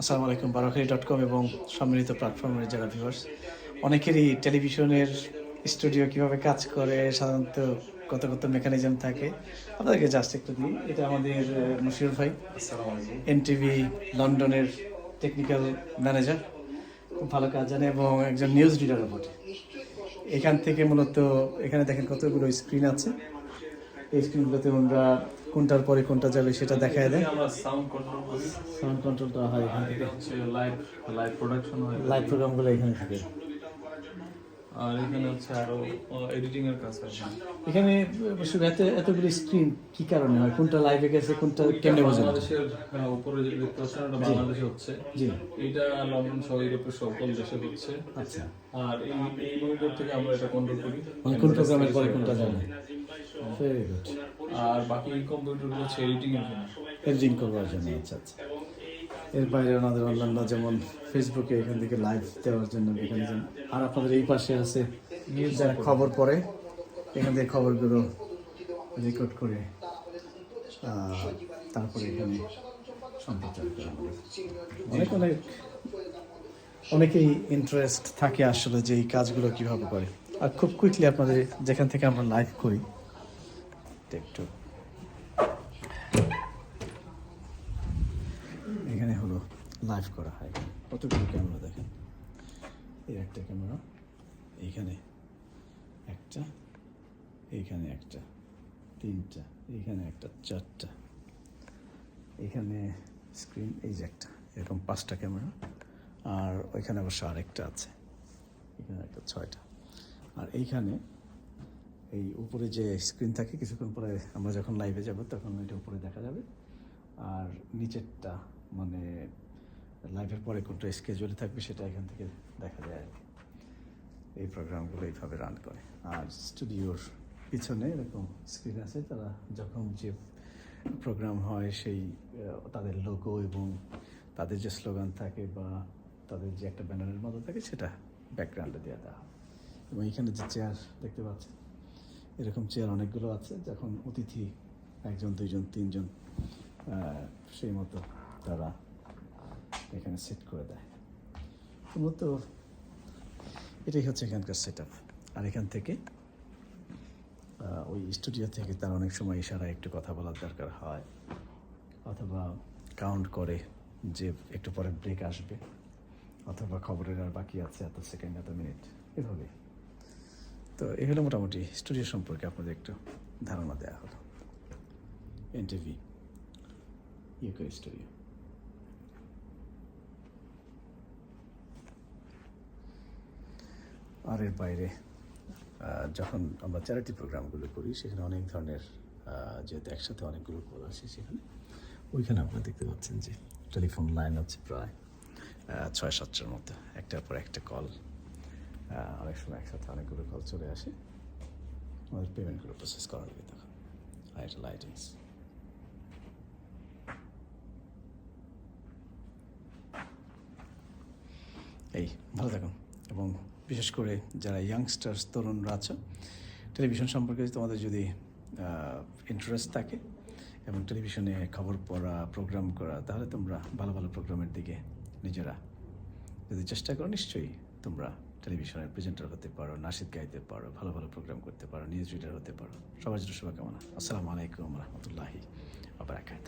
আসসালামু আলাইকুম বারাকারি dot com এবং সম্মিলিত প্ল্যাটফর্মের যারা ভিউয়ার্স অনেকেরই টেলিভিশনের স্টুডিও কীভাবে কাজ করে সাধারণত কত কত মেকানিজম থাকে আপনাদেরকে জাস্ট একটু দিই। এটা আমাদের মশিউর ভাই এনটিভি লন্ডনের টেকনিক্যাল ম্যানেজার খুব ভালো কাজ জানে এবং একজন নিউজ রিডারও বটে। এখান থেকে মূলত এখানে দেখেন কতগুলো স্ক্রিন আছে। এই স্ক্রিনগুলোতে আমরা কোনটার পরে কোনটা যাবে সেটা দেখায় দেয়। আমরা সাউন্ড কন্ট্রোল করি। সাউন্ড কন্ট্রোলটা হয় এখান থেকে। হচ্ছে লাইভ লাইভ প্রোডাকশন হয়। লাইভ প্রোগ্রামগুলো এখানে থাকে। আর এখানে হচ্ছে আরও এডিটিং এর কাজ হয়। এখানে শুধু এত এতগুলো স্ক্রিন কি কারণে হয়? কোনটা লাইভে গেছে কোনটা কেমনে বাংলাদেশের উপরে যে ওটা বাংলাদেশে হচ্ছে। জি। এটা লন্ডন সহ ইউরোপের সকল দেশে হচ্ছে। আচ্ছা। আর এই এই মনিটর থেকে আমরা এটা কন্ট্রোল করি। কোন প্রোগ্রামের পরে কোনটা ভেরি গুড আর বাকি কম্পিউটার হচ্ছে এডিটিং এর জন্য। এডিটিং করবার জন্য আচ্ছা আচ্ছা। এর বাইরে আমাদের অন্যান্য যেমন ফেসবুকে এখান থেকে লাইভ দেওয়ার জন্য মেকানিজম আর আপনাদের এই পাশে আছে যারা খবর পড়ে এখান থেকে খবরগুলো রেকর্ড করে তারপরে এখানে সম্প্রচার করে অনেক অনেক অনেকেই ইন্টারেস্ট থাকে আসলে যে এই কাজগুলো কীভাবে করে। আর খুব কুইকলি আপনাদের যেখান থেকে আমরা লাইভ করি একটু। এখানে হলো লাইভ করা হয়। কতগুলো ক্যামেরা দেখেন? এই একটা ক্যামেরা এইখানে একটা এইখানে একটা, তিনটা এইখানে একটা, চারটা। এখানে স্ক্রিন এই যে একটা, এরকম পাঁচটা ক্যামেরা আর ওইখানে অবশ্য আরেকটা আছে। এখানে একটা ছয়টা। আর এইখানে এই উপরে যে স্ক্রিন থাকে, কিছুক্ষণ পরে আমরা যখন লাইভে যাব, তখন এটা উপরে দেখা যাবে। আর নিচেরটা মানে লাইভের পরে কোনটা স্কেজুয়ালে থাকবে, সেটা এখান থেকে দেখা যায় আর কি। এই প্রোগ্রামগুলো এইভাবে রান করে। আর স্টুডিওর পিছনে এরকম স্ক্রিন আছে, তারা যখন যে প্রোগ্রাম হয়, সেই তাদের লোগো এবং তাদের যে স্লোগান থাকে বা তাদের যে একটা ব্যানারের মতো থাকে, সেটা ব্যাকগ্রাউন্ডে দেওয়া দেওয়া হয়। এবং এখানে যে চেয়ার দেখতে পাচ্ছেন এরকম চেয়ার অনেকগুলো আছে, যখন অতিথি একজন, দুইজন, তিনজন সেই মতো তারা এখানে সেট করে দেয়। মূলত এটাই হচ্ছে এখানকার সেট আর এখান থেকে ওই স্টুডিও থেকে তার অনেক সময় ইশারা একটু কথা বলার দরকার হয়, অথবা কাউন্ট করে যে একটু পরে ব্রেক আসবে, অথবা খবরের আর বাকি আছে এত সেকেন্ড এত মিনিট এভাবে তো এই হলো মোটামুটি স্টুডিও সম্পর্কে আপনাদের একটু ধারণা দেওয়া হলো। NTV UK studio. আর এর বাইরে যখন আমরা চ্যারিটি প্রোগ্রামগুলো করি, সেখানে অনেক ধরনের যেহেতু একসাথে অনেকগুলো কল আসে সেখানে, ওইখানে আপনারা দেখতে পাচ্ছেন যে টেলিফোন লাইন হচ্ছে প্রায় ছয় সাতটার মতো একটার পর একটা কল অনেক সময় একসাথে অনেকগুলো কল চলে আসে। আমাদের পেমেন্টগুলো প্রসেস করা লাগে তখন এটা লাইটিংস এই, ভালো থাকুন এবং বিশেষ করে যারা ইয়াংস্টার্স তরুণরা আছো, টেলিভিশন সম্পর্কে তোমাদের যদি ইন্টারেস্ট থাকে, এবং টেলিভিশনে খবর পড়া প্রোগ্রাম করা, তাহলে তোমরা ভালো ভালো প্রোগ্রামের দিকে নিজেরা যদি চেষ্টা করো, নিশ্চয়ই তোমরা টেলিভিশনের প্রেজেন্টার হতে পারো, নাসিদ গাইতে পারো, ভালো ভালো প্রোগ্রাম করতে পারো নিউজ রিডার হতে পারো, সবার জন্য শুভকামনা। আসসালামু আলাইকুম রহমতুল্লাহি আবরাকাত